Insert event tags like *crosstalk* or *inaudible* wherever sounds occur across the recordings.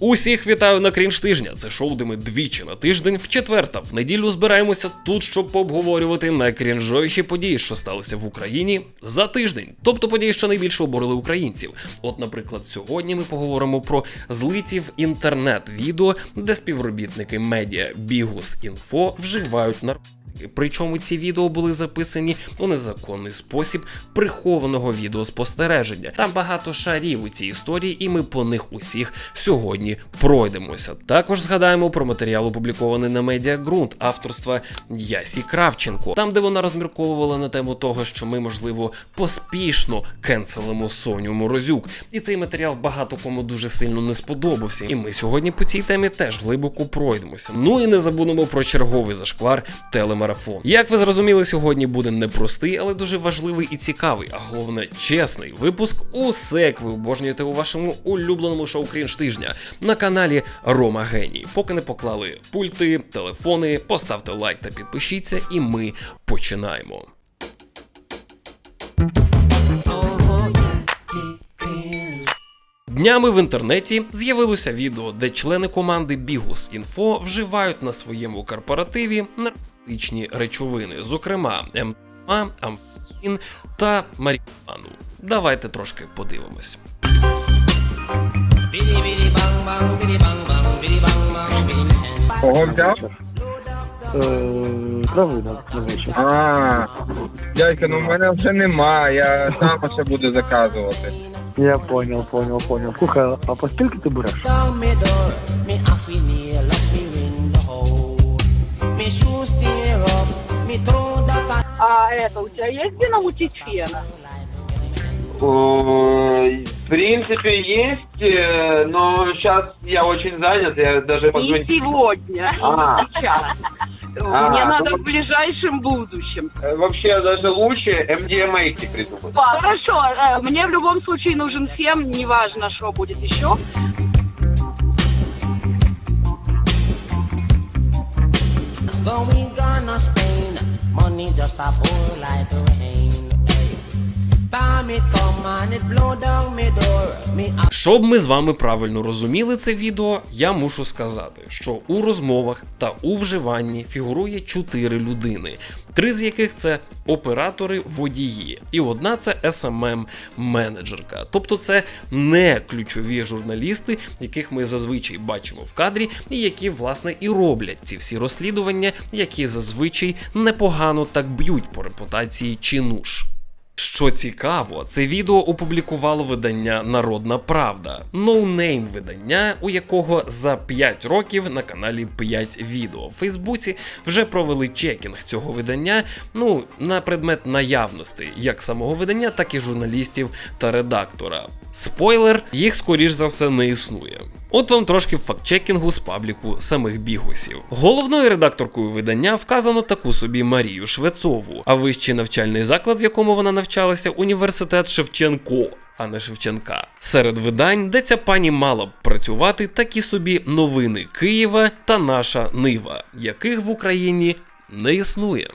Усіх вітаю на крінж тижня. Це шоу, де ми двічі на тиждень, в четвер та в неділю збираємося тут, щоб пообговорювати найкрінжовіші події, що сталися в Україні за тиждень. Тобто події, що найбільше обурили українців. От, наприклад, сьогодні ми поговоримо про злиті в інтернет-відео, де співробітники медіа Бігус Інфо вживають наркотики. Причому ці відео були записані у незаконний спосіб прихованого відеоспостереження. Там багато шарів у цій історії, і ми по них усіх сьогодні пройдемося. Також згадаємо про матеріал, опублікований на медіа ґрунт авторства Ясі Кравченко, там, де вона розмірковувала на тему того, що ми, можливо, поспішно кенселимо Соню Морозюк. І цей матеріал багато кому дуже сильно не сподобався. І ми сьогодні по цій темі теж глибоко пройдемося. Ну і не забудемо про черговий зашквар телемарафон. Як ви зрозуміли, сьогодні буде непростий, але дуже важливий і цікавий, а головне чесний випуск. Усе як ви обожнюєте у вашому улюбленому шоу Крінж тижня на каналі Рома Геній. Поки не поклали пульти, телефони, поставте лайк та підпишіться, і ми починаємо. Днями в інтернеті з'явилося відео, де члени команди Бігус Інфо вживають на своєму корпоративі наркотичні речовини, зокрема МА, амфетамін та маріхуану. Давайте трошки подивимось. Кого взяв? Е. А, дядька, ну в мене вже нема, я сам ще буду заказувати. Я понял, понял, понял. Слухай, а по скільки ти береш? А это, у тебя есть где научить фена? В принципе, есть, э, но сейчас я очень занят, я даже Не позвоню. сегодня, А. сейчас. А, Мне надо ну, в ближайшем будущем. Э, Вообще даже лучше MDMA придумать. Хорошо, э, мне в любом случае нужен фен, неважно, что будет еще. going gonna Spain. Money just a pour like rain. Щоб ми з вами правильно розуміли це відео, я мушу сказати, що у розмовах та у вживанні фігурує чотири людини, три з яких це оператори водії, і одна це smm менеджерка Тобто це не ключові журналісти, яких ми зазвичай бачимо в кадрі, і які власне і роблять ці всі розслідування, які зазвичай непогано так б'ють по репутації чинуш. Що цікаво, це відео опублікувало видання Народна Правда, ноунейм видання, у якого за 5 років на каналі 5 відео. В Фейсбуці вже провели чекінг цього видання, ну на предмет наявності як самого видання, так і журналістів та редактора. Спойлер, їх скоріш за все не існує. От вам трошки фактчекінгу з пабліку самих бігусів. Головною редакторкою видання вказано таку собі Марію Швецову, а вищий навчальний заклад, в якому вона навчалася, університет Шевченко. А не Шевченка. Серед видань, де ця пані мала б працювати, такі собі новини Києва та наша Нива, яких в Україні не існує.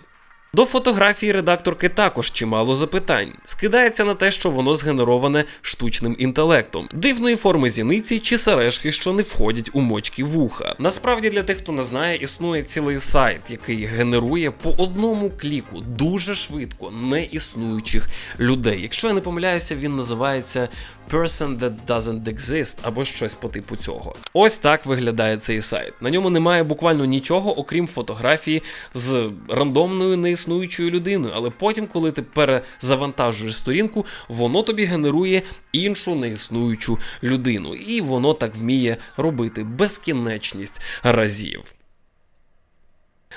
До фотографії редакторки також чимало запитань. Скидається на те, що воно згенероване штучним інтелектом, дивної форми зіниці чи сережки, що не входять у мочки вуха. Насправді, для тих, хто не знає, існує цілий сайт, який генерує по одному кліку дуже швидко неіснуючих людей. Якщо я не помиляюся, він називається Person That Doesn't Exist або щось по типу цього. Ось так виглядає цей сайт. На ньому немає буквально нічого, окрім фотографії з рандомною неіснуючою людиною. Але потім, коли ти перезавантажуєш сторінку, воно тобі генерує іншу неіснуючу людину. І воно так вміє робити безкінечність разів.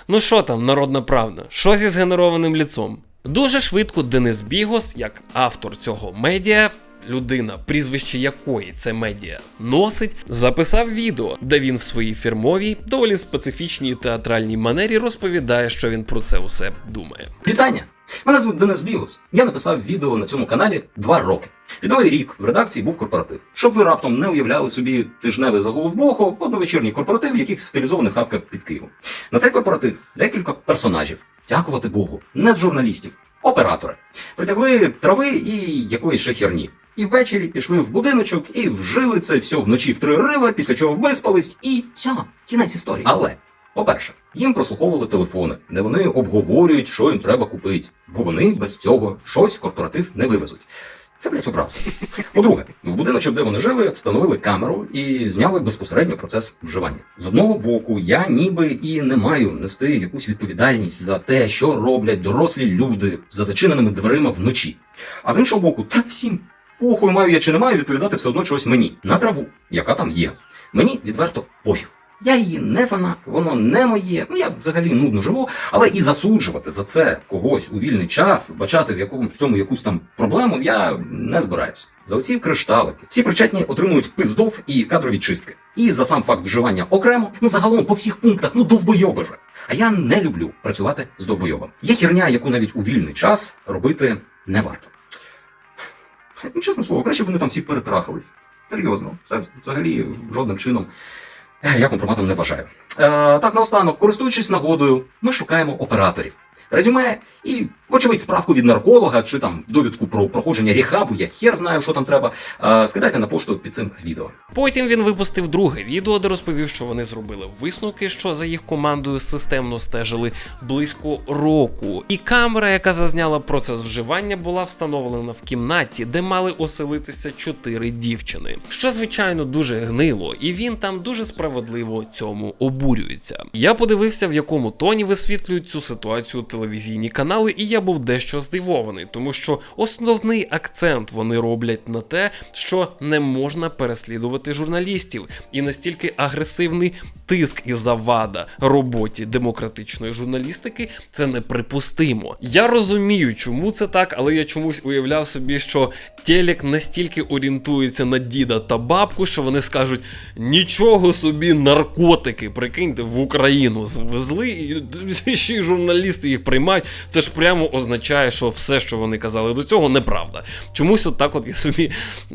Ну що там, народна правда? Що зі згенерованим ліцом? Дуже швидко Денис Бігос, як автор цього медіа, людина, прізвище якої це медіа носить, записав відео, де він в своїй фірмовій, доволі специфічній театральній манері розповідає, що він про це усе думає. Вітання! Мене звуть Денис Бігус. Я написав відео на цьому каналі два роки. І рік в редакції був корпоратив. Щоб ви раптом не уявляли собі тижневий загул в Бохо, одновечірній корпоратив в якихось стилізованих хапках під Києвом. На цей корпоратив декілька персонажів. Дякувати Богу, не з журналістів, оператори. Притягли трави і якоїсь ще херні. І ввечері пішли в будиночок і вжили це все вночі в три рива, після чого виспались, і все, кінець історії. Але, по-перше, їм прослуховували телефони, де вони обговорюють, що їм треба купити, бо вони без цього щось корпоратив не вивезуть. Це, блядь, образ. По-друге, в будиночок, де вони жили, встановили камеру і зняли безпосередньо процес вживання. З одного боку, я ніби і не маю нести якусь відповідальність за те, що роблять дорослі люди за зачиненими дверима вночі. А з іншого боку, так всім похуй маю я чи не маю відповідати все одно чогось мені на траву, яка там є. Мені відверто пофіг. Я її не фанат, воно не моє. Ну я взагалі нудно живу, але і засуджувати за це когось у вільний час, вбачати в якому в цьому якусь там проблему, я не збираюсь. За оці кришталики всі причетні отримують пиздов і кадрові чистки. І за сам факт вживання окремо, ну загалом по всіх пунктах, ну довбойоби же. А я не люблю працювати з довбойобом. Є херня, яку навіть у вільний час робити не варто. Ну, чесне слово, краще б вони там всі перетрахались. Серйозно, це взагалі жодним чином е, я компроматом не вважаю. Е, так, наостанок, користуючись нагодою, ми шукаємо операторів. Резюме і, вочевидь, справку від нарколога чи там довідку про проходження рехабу, я хер знаю, що там треба. Е, скидайте на пошту під цим відео. Потім він випустив друге відео, де розповів, що вони зробили висновки, що за їх командою системно стежили близько року. І камера, яка зазняла процес вживання, була встановлена в кімнаті, де мали оселитися чотири дівчини. Що звичайно дуже гнило, і він там дуже справедливо цьому обурюється. Я подивився, в якому тоні висвітлюють цю ситуацію телевізійні канали, і я був дещо здивований, тому що основний акцент вони роблять на те, що не можна переслідувати журналістів, і настільки агресивний тиск і завада роботі демократичної журналістики це неприпустимо. Я розумію, чому це так, але я чомусь уявляв собі, що Телек настільки орієнтується на діда та бабку, що вони скажуть: нічого собі, наркотики, прикиньте, в Україну завезли, і *laughs* ще й журналісти їх приймають. Це ж прямо означає, що все, що вони казали до цього, неправда. Чомусь от так от я собі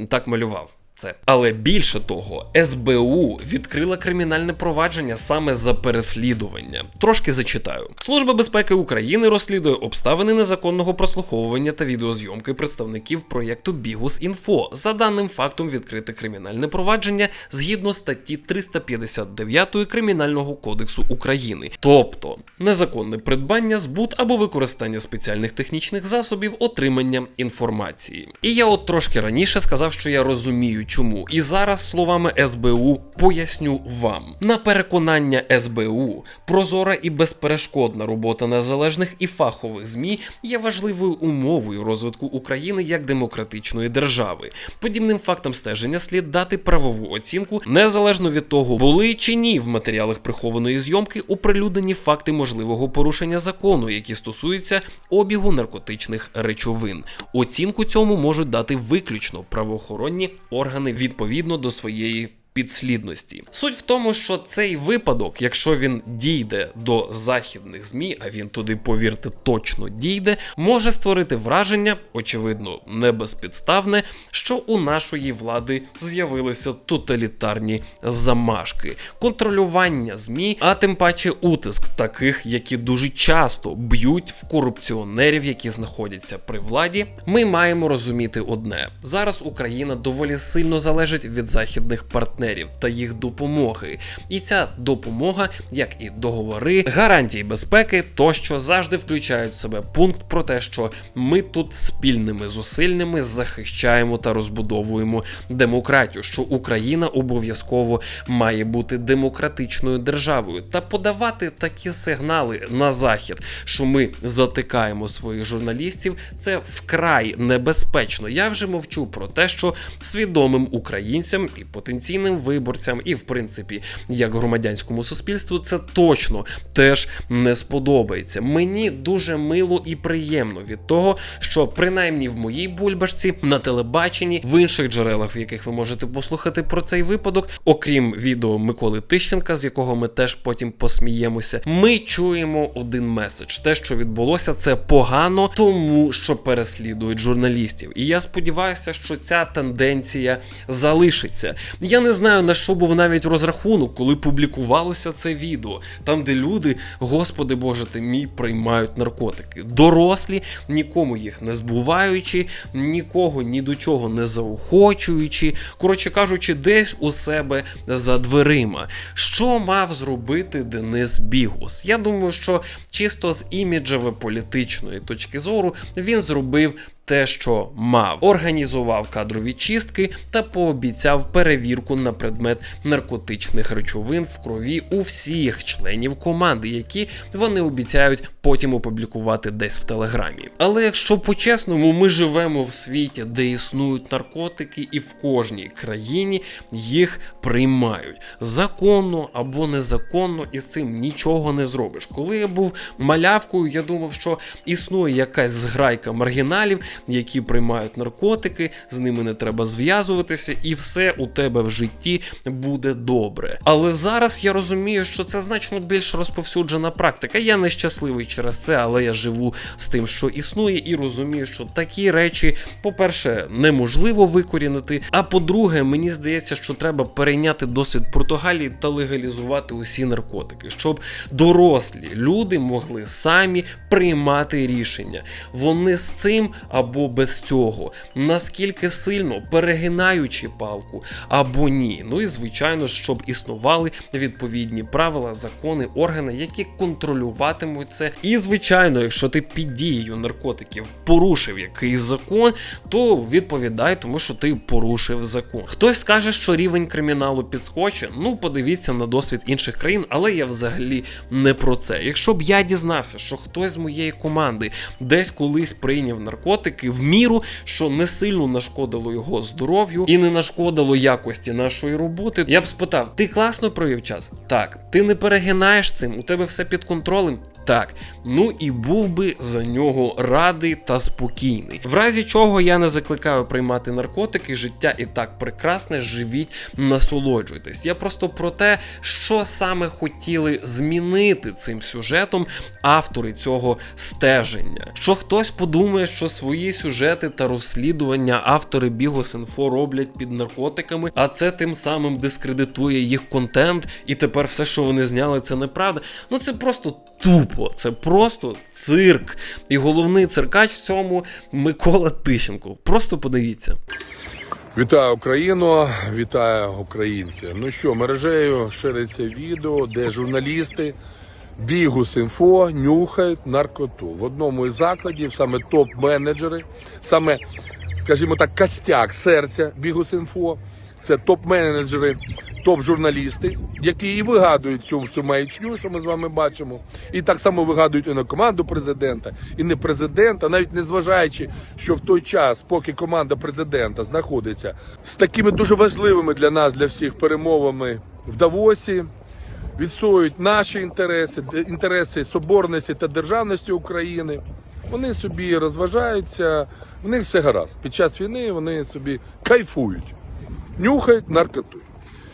так малював. Це. Але більше того, СБУ відкрила кримінальне провадження саме за переслідування. Трошки зачитаю. Служба безпеки України розслідує обставини незаконного прослуховування та відеозйомки представників проєкту Бігус Інфо. За даним фактом відкрите кримінальне провадження згідно статті 359 Кримінального кодексу України, тобто незаконне придбання, збут або використання спеціальних технічних засобів отримання інформації. І я от трошки раніше сказав, що я розумію, чому. І зараз словами СБУ поясню вам. На переконання СБУ, прозора і безперешкодна робота незалежних і фахових ЗМІ є важливою умовою розвитку України як демократичної держави. Подібним фактам стеження слід дати правову оцінку незалежно від того, були чи ні в матеріалах прихованої зйомки оприлюднені факти можливого порушення закону, які стосуються обігу наркотичних речовин. Оцінку цьому можуть дати виключно правоохоронні органи відповідно до своєї. Підслідності. Суть в тому, що цей випадок, якщо він дійде до західних змі, а він туди, повірте, точно дійде, може створити враження, очевидно, не безпідставне, що у нашої влади з'явилися тоталітарні замашки, контролювання змі, а тим паче утиск таких, які дуже часто б'ють в корупціонерів, які знаходяться при владі. Ми маємо розуміти одне: зараз Україна доволі сильно залежить від західних партнерів та їх допомоги. І ця допомога, як і договори, гарантії безпеки, тощо завжди включають в себе пункт про те, що ми тут спільними зусиллями захищаємо та розбудовуємо демократію, що Україна обов'язково має бути демократичною державою та подавати такі сигнали на захід, що ми затикаємо своїх журналістів. Це вкрай небезпечно. Я вже мовчу про те, що свідомим українцям і потенційним виборцям, і в принципі, як громадянському суспільству, це точно теж не сподобається. Мені дуже мило і приємно від того, що принаймні в моїй бульбашці на телебаченні, в інших джерелах, в яких ви можете послухати про цей випадок, окрім відео Миколи Тищенка, з якого ми теж потім посміємося, ми чуємо один меседж. Те, що відбулося, це погано, тому що переслідують журналістів. І я сподіваюся, що ця тенденція залишиться. Я не знаю на що був навіть розрахунок, коли публікувалося це відео, там, де люди, господи Боже ти мій, приймають наркотики. Дорослі, нікому їх не збуваючи, нікого ні до чого не заохочуючи, коротше кажучи, десь у себе за дверима. Що мав зробити Денис Бігус? Я думаю, що чисто з іміджево-політичної точки зору він зробив те, що мав, організував кадрові чистки та пообіцяв перевірку на предмет наркотичних речовин в крові у всіх членів команди, які вони обіцяють потім опублікувати десь в телеграмі. Але якщо по-чесному, ми живемо в світі, де існують наркотики, і в кожній країні їх приймають законно або незаконно, і з цим нічого не зробиш. Коли я був малявкою, я думав, що існує якась зграйка маргіналів, які приймають наркотики, з ними не треба зв'язуватися, і все у тебе в житті буде добре. Але зараз я розумію, що це значно більш розповсюджена практика. Я нещасливий через це, але я живу з тим, що існує, і розумію, що такі речі, по-перше, неможливо викорінити. А по-друге, мені здається, що треба перейняти досвід Португалії та легалізувати усі наркотики, щоб дорослі люди могли самі приймати рішення. Вони з цим або без цього, наскільки сильно перегинаючи палку або ні. Ну і звичайно, щоб існували відповідні правила, закони, органи, які контролюватимуть це. І звичайно, якщо ти під дією наркотиків порушив якийсь закон, то відповідай, тому що ти порушив закон. Хтось скаже, що рівень криміналу підскочить. Ну, подивіться на досвід інших країн, але я взагалі не про це. Якщо б я дізнався, що хтось з моєї команди десь колись прийняв наркотики в міру, що не сильно нашкодило його здоров'ю і не нашкодило якості нашої роботи, я б спитав: ти класно провів час? Так, ти не перегинаєш цим, у тебе все під контролем. Так, ну і був би за нього радий та спокійний. В разі чого я не закликаю приймати наркотики, життя і так прекрасне, живіть, насолоджуйтесь. Я просто про те, що саме хотіли змінити цим сюжетом автори цього стеження. Що хтось подумає, що свої сюжети та розслідування автори Бігос.Інфо роблять під наркотиками, а це тим самим дискредитує їх контент, і тепер все, що вони зняли, це неправда. Ну це просто тупо, це просто цирк. І головний циркач в цьому Микола Тищенко. Просто подивіться. Вітаю Україну, вітаю українців. Ну що, мережею шириться відео, де журналісти бігу Бігус.Інфо нюхають наркоту. В одному із закладів саме топ-менеджери, саме, скажімо так, костяк серця бігу Бігус.Інфо. Це топ-менеджери, топ-журналісти, які і вигадують цю, цю маячню, що ми з вами бачимо, і так само вигадують і на команду президента, і не президента, навіть не зважаючи, що в той час, поки команда президента знаходиться з такими дуже важливими для нас, для всіх перемовами в Давосі, відстоюють наші інтереси, інтереси соборності та державності України. Вони собі розважаються, в них все гаразд. Під час війни вони собі кайфують, нюхають наркоту.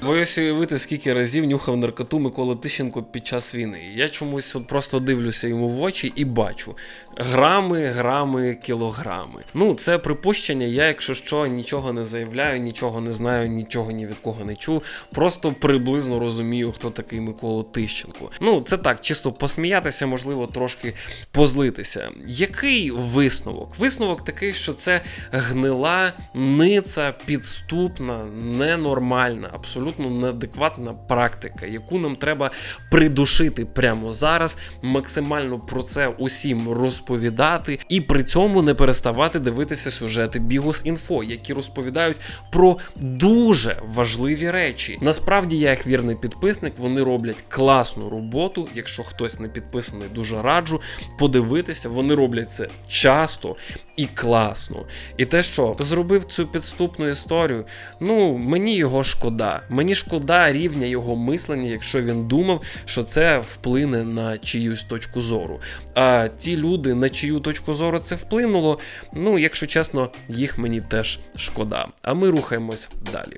Боюсь уявити, скільки разів нюхав наркоту Микола Тищенко під час війни. Я чомусь от просто дивлюся йому в очі і бачу грами, грами, кілограми. Ну, це припущення. Я, якщо що, нічого не заявляю, нічого не знаю, нічого ні від кого не чув. Просто приблизно розумію, хто такий Микола Тищенко. Ну, це так, чисто посміятися, можливо, трошки позлитися. Який висновок? Висновок такий, що це гнила, ниця, підступна, ненормальна, абсолютно неадекватна практика, яку нам треба придушити прямо зараз, максимально про це усім розповідати, і при цьому не переставати дивитися сюжети Бігус.Інфо, які розповідають про дуже важливі речі. Насправді я їх вірний підписник, вони роблять класну роботу. Якщо хтось не підписаний, дуже раджу подивитися. Вони роблять це часто і класно. І те, що зробив цю підступну історію, ну мені його шкода. Мені шкода рівня його мислення, якщо він думав, що це вплине на чиюсь точку зору. А ті люди, на чию точку зору це вплинуло, ну, якщо чесно, їх мені теж шкода. А ми рухаємось далі.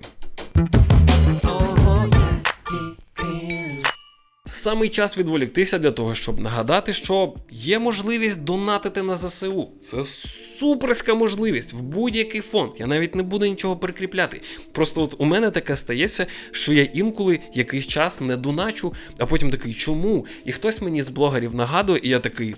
Самий час відволіктися для того, щоб нагадати, що є можливість донатити на ЗСУ. Це суперська можливість в будь-який фонд. Я навіть не буду нічого прикріпляти. Просто от у мене таке стається, що я інколи якийсь час не доначу, а потім такий, чому? І хтось мені з блогерів нагадує, і я такий.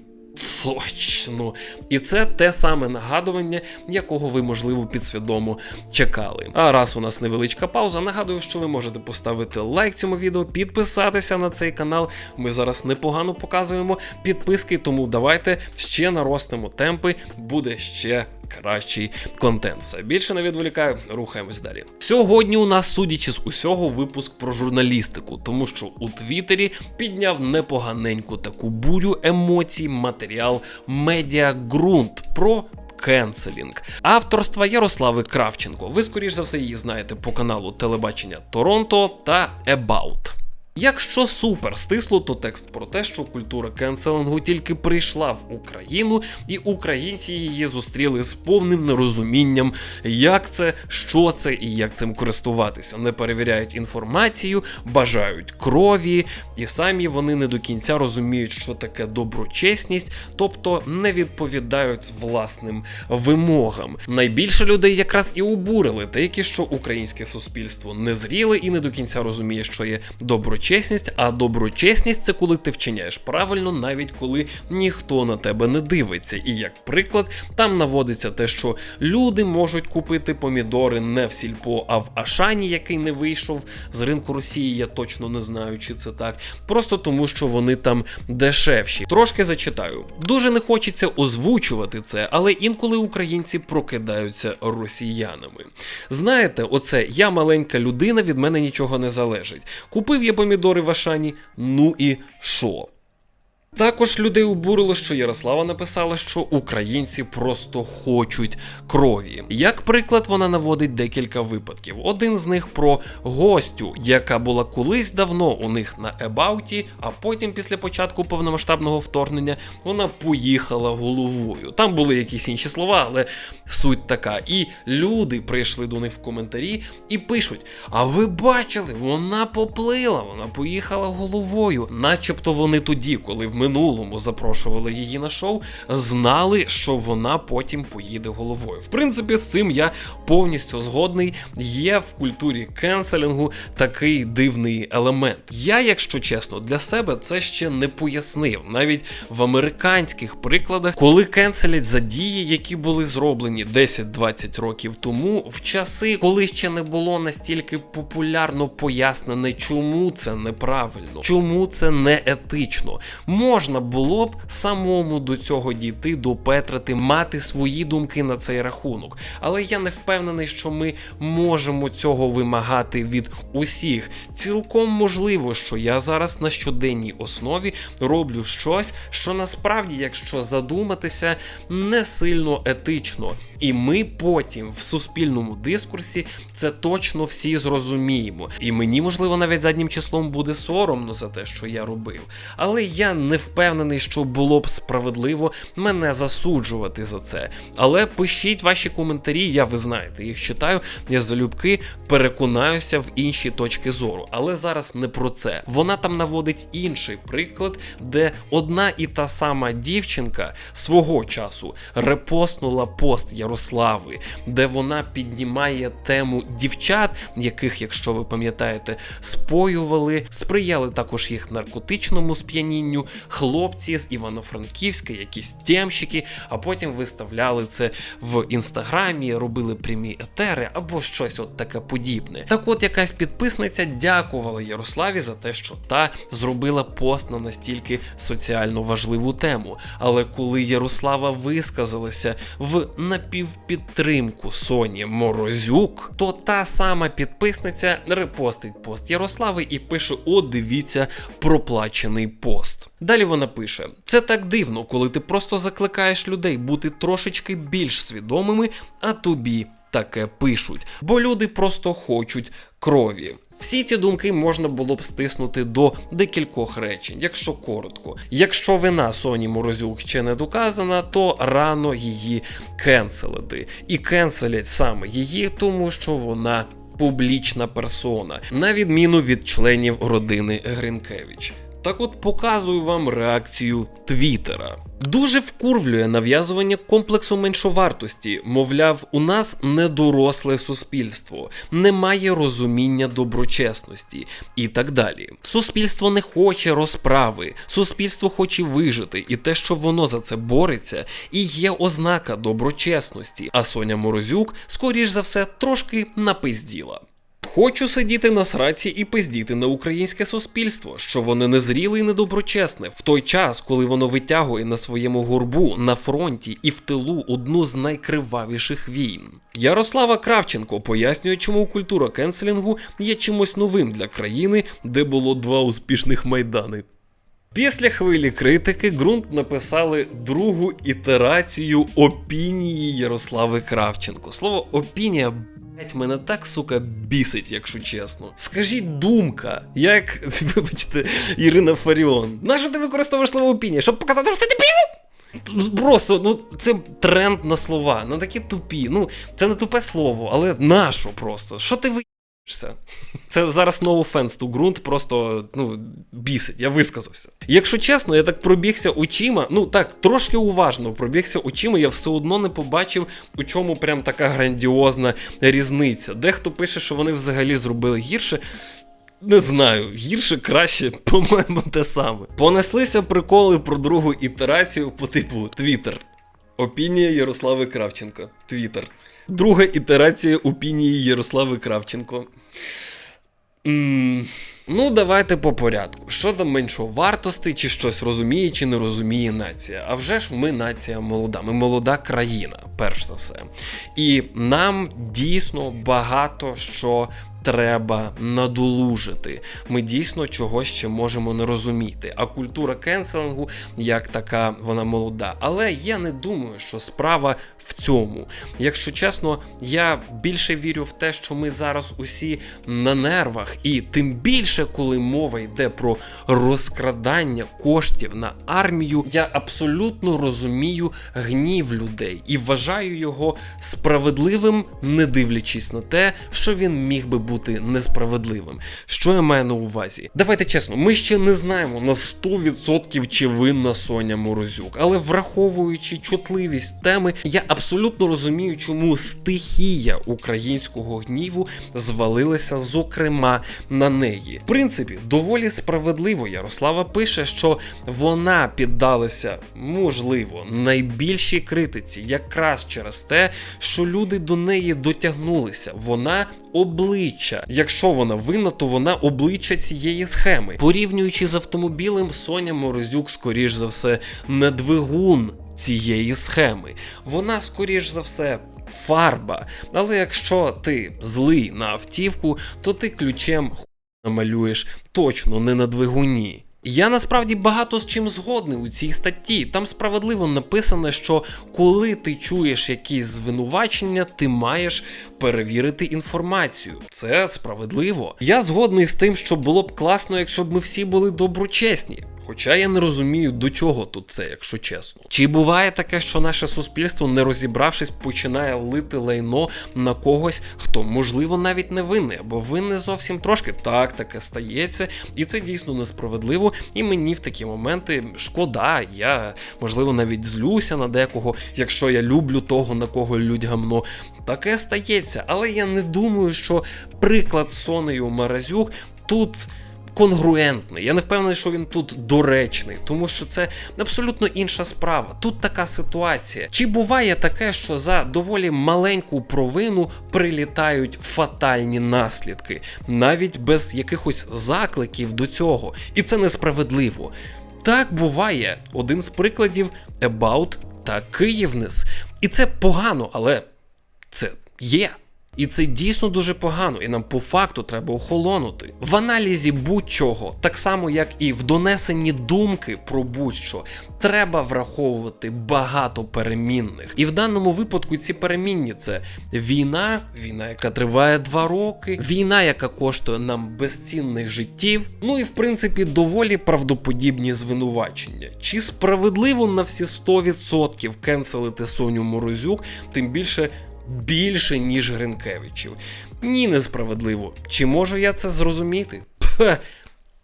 Точно. І це те саме нагадування, якого ви, можливо, підсвідомо чекали. А раз у нас невеличка пауза, нагадую, що ви можете поставити лайк цьому відео, підписатися на цей канал. Ми зараз непогано показуємо підписки, тому давайте ще наростимо темпи, буде ще. Кращий контент. Все більше не відволікаю, рухаємось далі. Сьогодні у нас, судячи з усього, випуск про журналістику, тому що у Твіттері підняв непоганеньку таку бурю емоцій матеріал Медіа Ґрунт про. Кенселінг авторства Ярослави Кравченко. Ви скоріш за все її знаєте по каналу Телебачення Торонто та About. Якщо супер стисло, то текст про те, що культура кенселингу тільки прийшла в Україну, і українці її зустріли з повним нерозумінням, як це, що це і як цим користуватися. Не перевіряють інформацію, бажають крові, і самі вони не до кінця розуміють, що таке доброчесність, тобто не відповідають власним вимогам. Найбільше людей якраз і обурили деякі, що українське суспільство не зріле і не до кінця розуміє, що є доброчесність, а доброчесність це коли ти вчиняєш правильно, навіть коли ніхто на тебе не дивиться. І як приклад, там наводиться те, що люди можуть купити помідори не в сільпо, а в Ашані, який не вийшов з ринку Росії. Я точно не знаю, чи це так. Просто тому, що вони там дешевші. Трошки зачитаю. Дуже не хочеться озвучувати це, але інколи українці прокидаються росіянами. Знаєте, оце я маленька людина, від мене нічого не залежить. Купив я помідори в Ашані, ну і що? Також людей обурило, що Ярослава написала, що українці просто хочуть крові. Як приклад, вона наводить декілька випадків. Один з них про гостю, яка була колись давно у них на Ебауті, а потім, після початку повномасштабного вторгнення, вона поїхала головою. Там були якісь інші слова, але суть така. І люди прийшли до них в коментарі і пишуть: А ви бачили, вона поплила, вона поїхала головою, начебто вони тоді, коли в минулому запрошували її на шоу, знали, що вона потім поїде головою. В принципі, з цим я повністю згодний. Є в культурі кенселінгу такий дивний елемент. Я, якщо чесно, для себе це ще не пояснив. Навіть в американських прикладах, коли кенселять за дії, які були зроблені 10-20 років тому, в часи, коли ще не було настільки популярно пояснене, чому це неправильно, чому це не етично. Можна було б самому до цього дійти, допетрити, мати свої думки на цей рахунок. Але я не впевнений, що ми можемо цього вимагати від усіх. Цілком можливо, що я зараз на щоденній основі роблю щось, що насправді, якщо задуматися, не сильно етично. І ми потім в суспільному дискурсі це точно всі зрозуміємо. І мені, можливо, навіть заднім числом буде соромно за те, що я робив. Але я не впевнений, що було б справедливо мене засуджувати за це. Але пишіть ваші коментарі, я ви знаєте, їх читаю. Я залюбки переконаюся в інші точки зору. Але зараз не про це. Вона там наводить інший приклад, де одна і та сама дівчинка свого часу репостнула пост Ярослави, де вона піднімає тему дівчат, яких, якщо ви пам'ятаєте, споювали, сприяли також їх наркотичному сп'янінню, хлопці з Івано-Франківська, якісь тємщики, а потім виставляли це в інстаграмі, робили прямі етери або щось от таке подібне. Так от якась підписниця дякувала Ярославі за те, що та зробила пост на настільки соціально важливу тему. Але коли Ярослава висказалася в напівпідтримку Соні Морозюк, то та сама підписниця репостить пост Ярослави і пише: О, дивіться, проплачений пост. Далі вона пише: це так дивно, коли ти просто закликаєш людей бути трошечки більш свідомими, а тобі таке пишуть, бо люди просто хочуть крові. Всі ці думки можна було б стиснути до декількох речень, якщо коротко. Якщо вина Соні Морозюк ще не доказана, то рано її кенселити. І кенселять саме її, тому що вона публічна персона, на відміну від членів родини Гринкевич. Так от показую вам реакцію Твіттера. Дуже вкурвлює нав'язування комплексу меншовартості. Мовляв, у нас недоросле суспільство, немає розуміння доброчесності і так далі. Суспільство не хоче розправи, суспільство хоче вижити, і те, що воно за це бореться, і є ознака доброчесності. А Соня Морозюк, скоріш за все, трошки напизділа. Хочу сидіти на сраці і пиздіти на українське суспільство, що воно незріле і недоброчесне в той час, коли воно витягує на своєму горбу на фронті і в тилу одну з найкривавіших війн. Ярослава Кравченко пояснює, чому культура кенселінгу є чимось новим для країни, де було два успішних майдани. Після хвилі критики ґрунт написали другу ітерацію опінії Ярослави Кравченко. Слово опінія. Блядь, Мене так, сука, бісить, якщо чесно. Скажіть думка, як, *laughs* вибачте, Ірина Фаріон. Нащо ти використовуєш слово опінія? Щоб показати, що ти дебіл? Просто, ну, це тренд на слова, на такі тупі. Ну, це не тупе слово, але нащо просто? Що ти ви. Це зараз offense to ґрунт, просто ну, бісить, я висказався. Якщо чесно, я так пробігся очима, ну так, трошки уважно пробігся очима, я все одно не побачив, у чому прям така грандіозна різниця. Дехто пише, що вони взагалі зробили гірше. Не знаю, гірше, краще, *laughs* по-моєму, те саме. Понеслися приколи про другу ітерацію по типу Твіттер. Опінія Ярослави Кравченко. Твіттер. Друга ітерація опінії Ярослави Кравченко. М, Ну, давайте по порядку. Щодо меншовартості, чи щось розуміє, чи не розуміє нація. А вже ж ми нація молода, ми молода країна, перш за все. І нам дійсно багато що треба надолужити. Ми дійсно чогось ще можемо не розуміти. А культура кенселингу як така, вона молода. Але я не думаю, що справа в цьому. Якщо чесно, я більше вірю в те, що ми зараз усі на нервах, і тим більше, коли мова йде про розкрадання коштів на армію, я абсолютно розумію гнів людей і вважаю його справедливим, не дивлячись на те, що він міг би несправедливим. Що я маю на увазі? Давайте чесно, ми ще не знаємо на 100% чи винна Соня Морозюк, але враховуючи чутливість теми, я абсолютно розумію, чому стихія українського гніву звалилася, зокрема, на неї. В принципі, доволі справедливо Ярослава пише, що вона піддалася, можливо, найбільшій критиці, якраз через те, що люди до неї дотягнулися. Вона обличчя. Якщо вона винна, то вона обличчя цієї схеми. Порівнюючи з автомобілем, Соня Морозюк, скоріш за все, не двигун цієї схеми. Вона, скоріш за все, фарба. Але якщо ти злий на автівку, то ти ключем ху намалюєш точно не на двигуні. Я насправді багато з чим згодний у цій статті. Там справедливо написано, що коли ти чуєш якісь звинувачення, ти маєш перевірити інформацію. Це справедливо. Я згодний з тим, що було б класно, якщо б ми всі були доброчесні. Хоча я не розумію, до чого тут це, якщо чесно. Чи буває таке, що наше суспільство, не розібравшись, починає лити лайно на когось, хто можливо навіть не винний, або винний зовсім трошки. Так, таке стається, і це дійсно несправедливо. І мені в такі моменти шкода. Я можливо навіть злюся на декого, якщо я люблю того, на кого людь гамно. Таке стається, але я не думаю, що приклад Сонею Маразюк тут конгруентний. Я не впевнений, що він тут доречний, тому що це абсолютно інша справа. Тут така ситуація. Чи буває таке, що за доволі маленьку провину прилітають фатальні наслідки, навіть без якихось закликів до цього, і це несправедливо. Так буває. Один з прикладів About та Київнес. І це погано, але це є. І це дійсно дуже погано, і нам по факту треба охолонути. В аналізі будь-чого, так само як і в донесенні думки про будь-що, треба враховувати багато перемінних. І в даному випадку ці перемінні це війна, війна, яка триває два роки, війна, яка коштує нам безцінних життів. Ну і в принципі доволі правдоподібні звинувачення. Чи справедливо на всі 100% кенселити Соню Морозюк, тим більше більше, ніж Гринкевичів. Ні, несправедливо. Чи можу я це зрозуміти? Пх,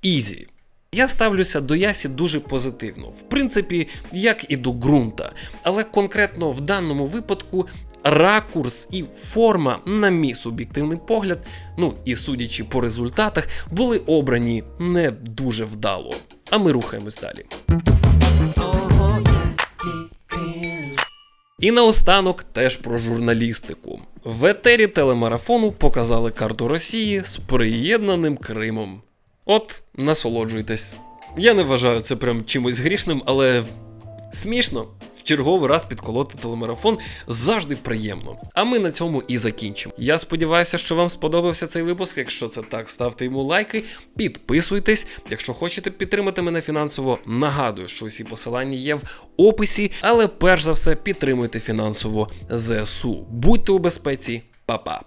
ізі. Я ставлюся до Ясі дуже позитивно, в принципі, як і до ґрунта. Але конкретно в даному випадку ракурс і форма, на мій суб'єктивний погляд, ну і судячи по результатах, були обрані не дуже вдало. А ми рухаємось далі. І наостанок теж про журналістику. В етері телемарафону показали карту Росії з приєднаним Кримом. От, насолоджуйтесь. Я не вважаю це прям чимось грішним, але смішно. Черговий раз підколоти телемарафон завжди приємно. А ми на цьому і закінчимо. Я сподіваюся, що вам сподобався цей випуск. Якщо це так, ставте йому лайки, підписуйтесь. Якщо хочете підтримати мене фінансово, нагадую, що усі посилання є в описі. Але перш за все підтримуйте фінансово ЗСУ. Будьте у безпеці, Па-па.